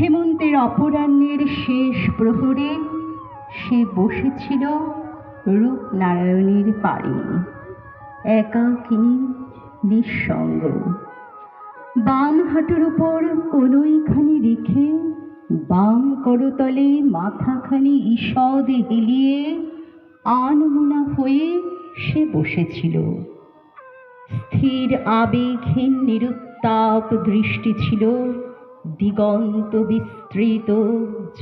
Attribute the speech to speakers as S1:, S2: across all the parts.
S1: হেমন্তের অপরাহ্নের শেষ প্রহরে সে বসেছিল রূপনারায়ণের পাড়ে। একাকিনী নিঃসঙ্গ। বাম হাঁটুর উপর কোনোইখানি রেখে বাম করতলে মাথাখানি ঈষদ হেলিয়ে আনমোনা হয়ে সে বসেছিল। স্থির আবেগহীন নিরুত্তাপ দৃষ্টি ছিল। দিগন্ত বিস্তৃত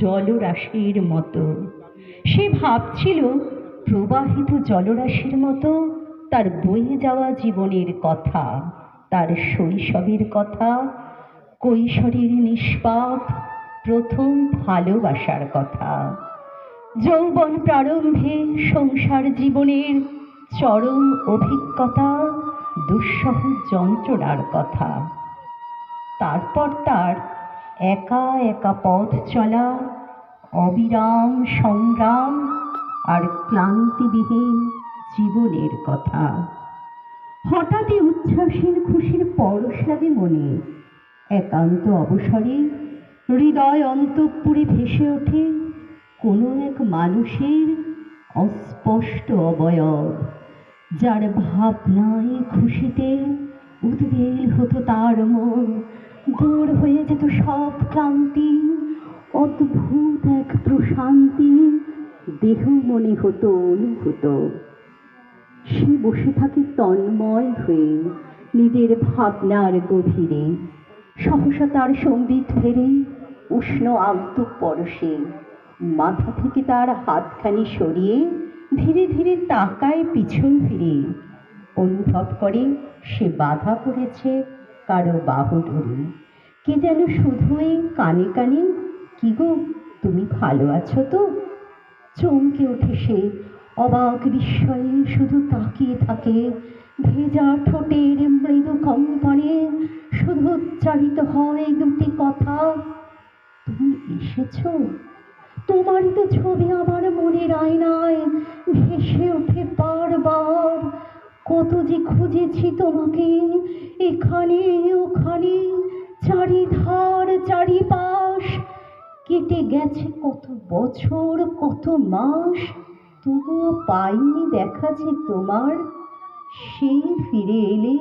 S1: জলরাশির মতো। সে ভাবছিল, প্রবাহিত জলরাশির মতো তার বয়ে যাওয়া জীবনের কথা, তার শৈশবের কথা, কৈশোরের নিষ্পাপ প্রথম ভালোবাসার কথা। যৌবন প্রারম্ভে সংসার জীবনের চরম অভিজ্ঞতা, দুঃসহ যন্ত্রণার কথা। তারপর তার একা একা পথ চলা, অবিরাম সংগ্রাম আর ক্লান্তিবিহীন জীবনের কথা। হঠাৎই উচ্ছ্বাসীন খুশির পরশ লাগে মনে। একান্ত অবসরে হৃদয় অন্তঃপুরে ভেসে ওঠে কোনো এক মানুষের অস্পষ্ট অবয়ব, যার ভাবনায় খুশিতে উদ্বেল হতো তার মন। দূর হয়ে যেত সব ক্লান্তি, অদ্ভুত এক প্রশান্তি, দেহ মনে হতো অনুভূত। সে বসে থাকে তন্ময় হয়ে নিজের ভাবনার গভীরে, সহসা তার সংগীত ফেরে উষ্ণ আন্ত পরশে, মাথা থেকে তার হাতখানি সরিয়ে ধীরে ধীরে তাকায় পিছন ফিরে। অনুভব করে সে বাধা পড়েছে কারও বাহু ধরে কে যেন শুধুই কানে কানে, কি গো, তুমি ভালো আছো তো? চমকে ওঠে সে। অবাক বিস্ময়ে শুধু তাকিয়ে থাকে। ভেজা ঠোঁটের মৃদু কম্পনে শুধু উচ্চারিত হয় দুটি কথা। তুমি এসেছ? তোমারই তো ছবি আমার মনের আয়নায় ভেসে ওঠে বারবার। কত যে খুঁজেছি তোমাকে, এখানে, ওখানে, চারিধার, চারিপাশ। কেটে গেছে কত বছর, কত মাস, তবুও পাইনি দেখা যে তোমার। সেই ফিরে এলে,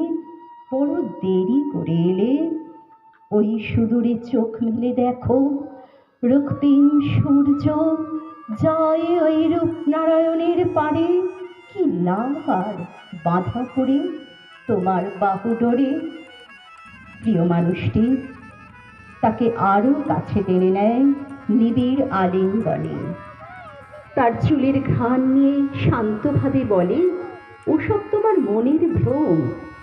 S1: বড় দেরি করে এলে। ওই সুদূরে চোখ মেলে দেখো, রক্তিম সূর্য যায় ওই রূপনারায়ণের পারে কি লাভ আর বাধা পড়ে তোমার বাহু ডোরে। প্রিয় মানুষটি, তাকে আরও কাছে টেনে নেয় নিবিড় আলিঙ্গনে। তার চুলের ঘ্রাণ নিয়ে শান্তভাবে বলে, ওসব তোমার মনের ভ্রম,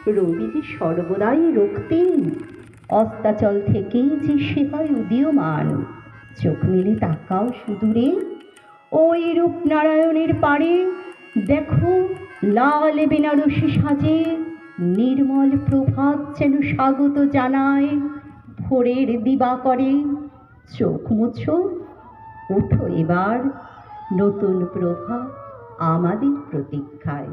S1: রবি যে সর্বদাই রক্তিম। অস্তাচল থেকেই যে সে হয় উদীয়মান, চোখ মেলে তাকাও সুদূরে। ওই রূপনারায়ণের পাড়ে দেখো লাল বেনারসি সাজে নির্মল প্রভাত যেন স্বাগত জানায়। ভোরের দিবা করে, চোখ মুছো, উঠো এবার। নতুন প্রভা আমাদের প্রতীক্ষায়।